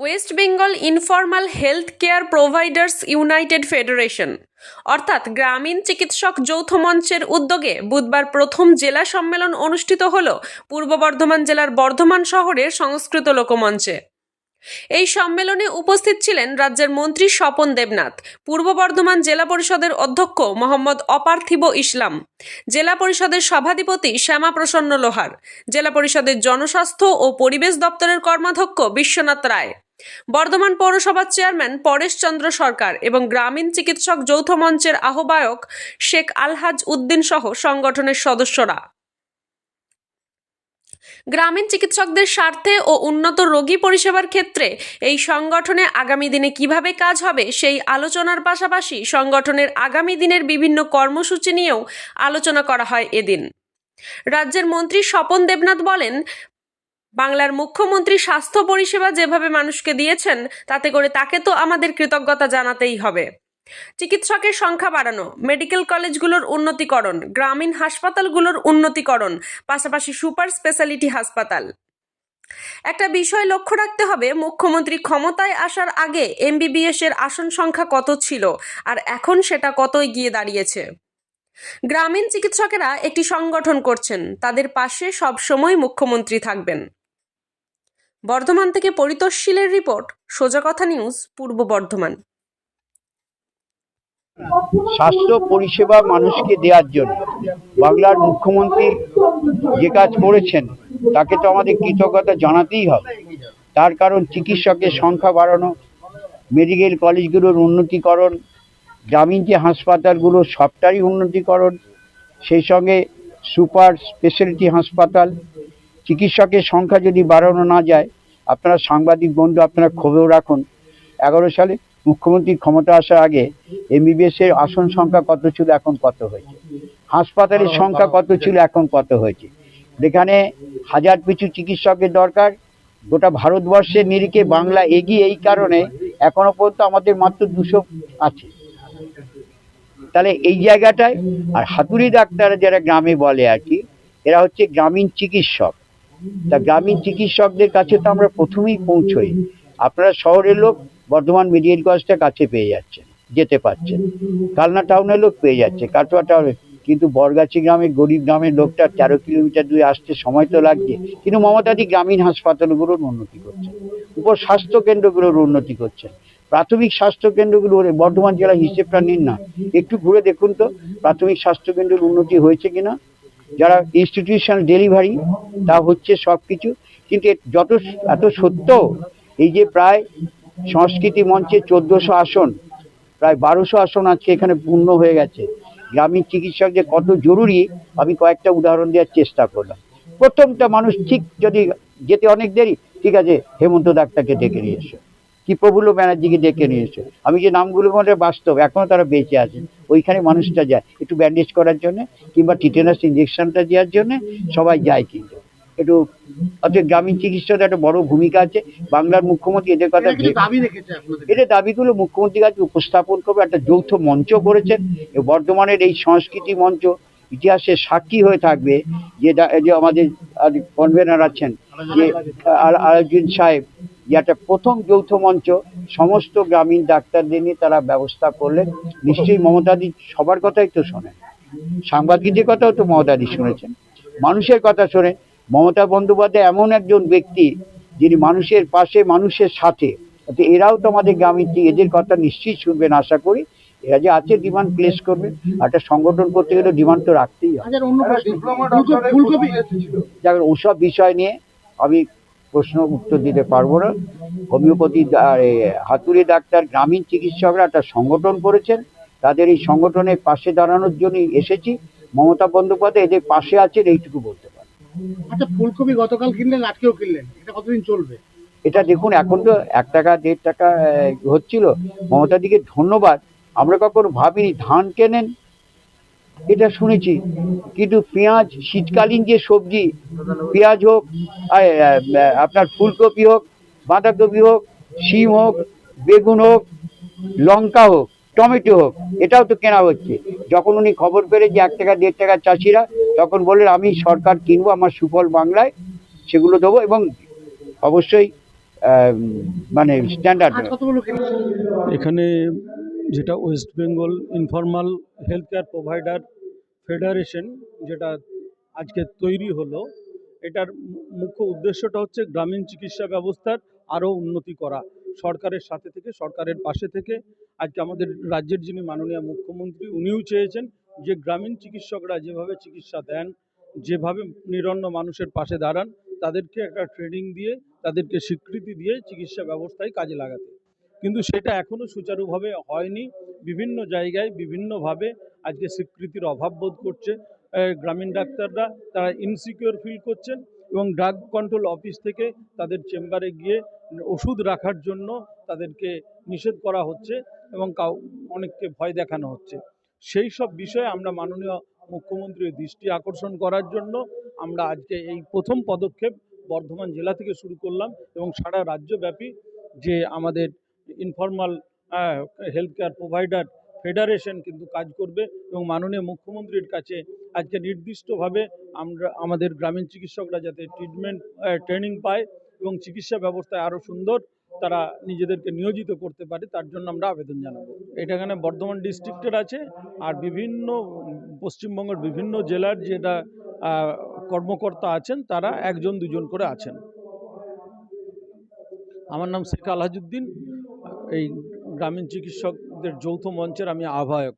West Bengal informal health care providers United Federation অর্থাৎ গ্রামীণ চিকিৎসক যৌথ মঞ্চের উদ্যোগে বুধবার প্রথম জেলা সম্মেলন অনুষ্ঠিত হল পূর্ব বর্ধমান জেলার বর্ধমান শহরের সংস্কৃত লোকমঞ্চে। এই সম্মেলনে উপস্থিত ছিলেন রাজ্যের মন্ত্রী স্বপন দেবনাথ, পূর্ব বর্ধমান জেলা পরিষদের অধ্যক্ষ মোহাম্মদ অপার্থিব ইসলাম, জেলা পরিষদের সভাধিপতি শ্যামা প্রসন্ন লোহার, জেলা পরিষদের জনস্বাস্থ্য ও পরিবেশ দপ্তরের কর্মাধ্যক্ষ বিশ্বনাথ রায়। বর্ধমান পৌরসভার চেয়ারম্যান পরেশ চন্দ্র সরকার এবং গ্রামীণ চিকিৎসক যৌথ মঞ্চের আহ্বায়ক শেখ আলহাজ উদ্দিন সহ সংগঠনের সদস্যরা। গ্রামীণ চিকিৎসকদের স্বার্থে ও উন্নত রোগী পরিষেবার ক্ষেত্রে এই সংগঠনে আগামী দিনে কীভাবে কাজ হবে সেই আলোচনার পাশাপাশি সংগঠনের আগামী দিনের বিভিন্ন কর্মসূচি নিয়েও আলোচনা করা হয় এদিন। রাজ্যের মন্ত্রী স্বপন দেবনাথ বলেন বাংলার মুখ্যমন্ত্রী স্বাস্থ্য পরিষেবা যেভাবে মানুষকে দিয়েছেন, তাতে করে তাকে তো আমাদের কৃতজ্ঞতা জানাতেই হবে। চিকিৎসকের সংখ্যা বাড়ানো, মেডিকেল কলেজগুলোর উন্নতিকরণ, গ্রামীণ হাসপাতালগুলোর উন্নতিকরণ, পাশাপাশি সুপার স্পেশালিটি হাসপাতাল। একটা বিষয় লক্ষ্য রাখতে হবে, মুখ্যমন্ত্রী ক্ষমতায় আসার আগে এমবিবিএস এর আসন সংখ্যা কত ছিল, আর এখন সেটা কতই গিয়ে দাঁড়িয়েছে? গ্রামীণ চিকিৎসকেরা একটি সংগঠন করছেন, তাদের পাশে সবসময় মুখ্যমন্ত্রী থাকবেন। বর্ধমান থেকে পরিতোষশীলের রিপোর্ট, সোজা কথা নিউজ, পূর্ব বর্ধমান। স্বাস্থ্য পরিষেবা মানুষকে দেওয়ার জন্য বাংলার মুখ্যমন্ত্রী যে কাজ করেছেন, তাকে তো আমাদের কৃতজ্ঞতা জানাতেই হবে। তার কারণ চিকিৎসকের সংখ্যা বাড়ানো, মেডিকেল কলেজগুলোর উন্নতিকরণ, গ্রামীণ যে হাসপাতালগুলো সবটারই উন্নতিকরণ, সেই সঙ্গে সুপার স্পেশালিটি হাসপাতাল চিকিৎসকের সংখ্যা যদি বাড়ানো না যায়, আপনারা সাংবাদিক বন্ধু আপনারা খবর রাখুন। এগারো সালে মুখ্যমন্ত্রী ক্ষমতা আসার আগে এমবিবিএস এর আসন সংখ্যা কত ছিল, এখন কত হয়েছে? হাসপাতালের সংখ্যা কত ছিল, এখন কত হয়েছে? যেখানে হাজার পিছু চিকিৎসকের দরকার, গোটা ভারতবর্ষের নিরিখে বাংলা এগিয়ে এই কারণে এখনও পর্যন্ত আমাদের মাত্র দুশো আছে। তাহলে এই জায়গাটায়, আর হাতুড়ি ডাক্তার যারা গ্রামে বলে আর কি, এরা হচ্ছে গ্রামীণ চিকিৎসক। তা গ্রামীণ চিকিৎসকদের কাছে তো আমরা প্রথমেই পৌঁছই। আপনারা শহরের লোক, বর্ধমান মেডিকেল কলেজটা কাছে পেয়ে যাচ্ছেন, যেতে পারছেন। কালনা টাউনের লোক পেয়ে যাচ্ছে, কাটোয়া টাউনে কিন্তু বরগাছি গ্রামে, গরিব গ্রামের লোকটা তেরো কিলোমিটার দূরে আসতে সময় তো লাগছে। কিন্তু মমতাদি গ্রামীণ হাসপাতালগুলোর উন্নতি করছেন উপর স্বাস্থ্য কেন্দ্রগুলোর উন্নতি করছেন। প্রাথমিক স্বাস্থ্য কেন্দ্রগুলো বর্ধমান জেলার হিসেবটা নিন না। একটু ঘুরে দেখুন তো, প্রাথমিক স্বাস্থ্য কেন্দ্রের উন্নতি হয়েছে কিনা। যারা ইনস্টিটিউশনাল ডেলিভারি তা হচ্ছে সব কিছু কিন্তু যত, এত সত্য, এই যে প্রায় সংস্কৃতি মঞ্চে চোদ্দোশো আসন, প্রায় বারোশো আসন আজকে এখানে পূর্ণ হয়ে গেছে। গ্রামীণ চিকিৎসক যে কত জরুরি, আমি কয়েকটা উদাহরণ দেওয়ার চেষ্টা করলাম। প্রথমটা মানুষ ঠিক যদি যেতে অনেক দেরি, ঠিক আছে, হেমন্ত ডাক্তারকে ডেকে নিয়ে এসো। কি প্রফুল্ল ব্যানার্জিকে ডেকে নিয়ে এসো আমি যে নামগুলো বলে বাস্তব এখনও তারা বেঁচে আছেন। ওইখানে মানুষটা যায় একটু ব্যান্ডেজ করার জন্য কিংবা টিটেনাস ইঞ্জেকশনটা দেওয়ার জন্য সবাই যায় কিন্তু। একটু অর্থাৎ গ্রামীণ চিকিৎসার একটা বড় ভূমিকা আছে। বাংলার মুখ্যমন্ত্রী এদের কথা এটা এদের দাবিগুলো মুখ্যমন্ত্রীর কাছে উপস্থাপন করবে একটা যৌথ মঞ্চ করেছেন। বর্ধমানের এই সংস্কৃতি মঞ্চ ইতিহাসের সাক্ষী হয়ে থাকবে যে আমাদের কনভেনার আছেন যে আল- আলাউদ্দিন সাহেব। একটা প্রথম যৌথ মঞ্চ সমস্ত গ্রামীণ ডাক্তারদের নিয়ে তারা ব্যবস্থা করলেন। নিশ্চয়ই মমতাদি সবার কথাই তো শোনেন। সাংবাদিকদের কথাও তো মমতাদি শুনেছেন। মানুষের কথা শোনেন। মমতা বন্দ্যোপাধ্যায় এমন একজন ব্যক্তি যিনি মানুষের পাশে মানুষের সাথে। এরাও তো আমাদের গ্রামীণ যে এদের কথা নিশ্চয়ই শুনবেন আশা করি। এরা যে আছে ডিমান্ড প্লেস করবে আর একটা সংগঠন করতে গেলে ডিমান্ড তো রাখতেই হবে। যার ওসব বিষয় নিয়ে আমি প্রশ্ন উত্তর দিতে পারব না। হোমিওপ্যাথি হাতুড়ি ডাক্তার গ্রামীণ চিকিৎসকরা একটা সংগঠন করেছেন। তাদের এই সংগঠনের পাশে দাঁড়ানোর জন্যই এসেছি। মমতা বন্দ্যোপাধ্যায় এদের পাশে আছেন এইটুকু বলতে পারি। আচ্ছা ফুলকপি গতকাল কিনলেন আজকেও কিনলেন। এটা কতদিন চলবে? এটা দেখুন এখন তো এক টাকা দেড় টাকা হচ্ছিল। মমতা দিকে ধন্যবাদ। আমরা কখনো ভাবিনি ধান কেনেন এটা শুনেছি। কিন্তু পেঁয়াজ শীতকালীন যে সবজি পেঁয়াজ হোক আপনার ফুলকপি হোক বাঁধাকপি হোক শিম হোক বেগুন হোক লঙ্কা হোক টমেটো হোক এটাও তো কেনা হচ্ছে। যখন উনি খবর পেলে যে এক টাকা দেড় টাকা চাষিরা তখন বললেন আমি সরকার কিনবো আমার সুফল বাংলায় সেগুলো দেবো এবং অবশ্যই মানে স্ট্যান্ডার্ড এখানে যেটা West Bengal informal health care provider federation যেটা আজকে তৈরি হলো, এটার মুখ্য উদ্দেশ্যটা হচ্ছে গ্রামীণ চিকিৎসা ব্যবস্থার আরও উন্নতি করা। সরকারের সাথে থেকে, সরকারের পাশে থেকে, আজকে আমাদের রাজ্যের যিনি মাননীয় মুখ্যমন্ত্রী, উনিও চেয়েছেন যে গ্রামীণ চিকিৎসকরা যেভাবে চিকিৎসা দেন, যেভাবে নিরন্ন মানুষের পাশে দাঁড়ান, তাদেরকে একটা ট্রেনিং দিয়ে, তাদেরকে স্বীকৃতি দিয়ে চিকিৎসা ব্যবস্থায় কাজে লাগাতে। কিন্তু সেটা এখনও সুচারুভাবে হয়নি। বিভিন্ন জায়গায় বিভিন্নভাবে আজকে স্বীকৃতির অভাব বোধ করছে গ্রামীণ ডাক্তাররা। তারা ইনসিকিউর ফিল করছেন এবং ড্রাগ কন্ট্রোল অফিস থেকে তাদের চেম্বারে গিয়ে ওষুধ রাখার জন্য তাদেরকে নিষেধ করা হচ্ছে এবং কাউ, অনেককে ভয় দেখানো হচ্ছে। সেই সব বিষয়ে আমরা মাননীয় মুখ্যমন্ত্রীর দৃষ্টি আকর্ষণ করার জন্য আমরা আজকে এই প্রথম পদক্ষেপ বর্ধমান জেলা থেকে শুরু করলাম এবং সারা রাজ্যব্যাপী যে আমাদের informal health care provider federation কিন্তু কাজ করবে এবং মাননীয় মুখ্যমন্ত্রীর কাছে আজকে নির্দিষ্টভাবে আমরা, আমাদের গ্রামীণ চিকিৎসকরা যাতে ট্রিটমেন্ট ট্রেনিং পায় এবং চিকিৎসা ব্যবস্থায় আরও সুন্দর, তারা নিজেদেরকে নিয়োজিত করতে পারে, তার জন্য আমরা আবেদন জানাব। এটা এখানে বর্ধমান ডিস্ট্রিক্টের আছে আর বিভিন্ন, পশ্চিমবঙ্গের বিভিন্ন জেলার যেটা কর্মকর্তা আছেন, তারা একজন দুজন করে আছেন। আমার নাম শেখ আলহাজুদ্দিন। এই গ্রামীণ চিকিৎসকদের যৌথ মঞ্চের আমি আহ্বায়ক।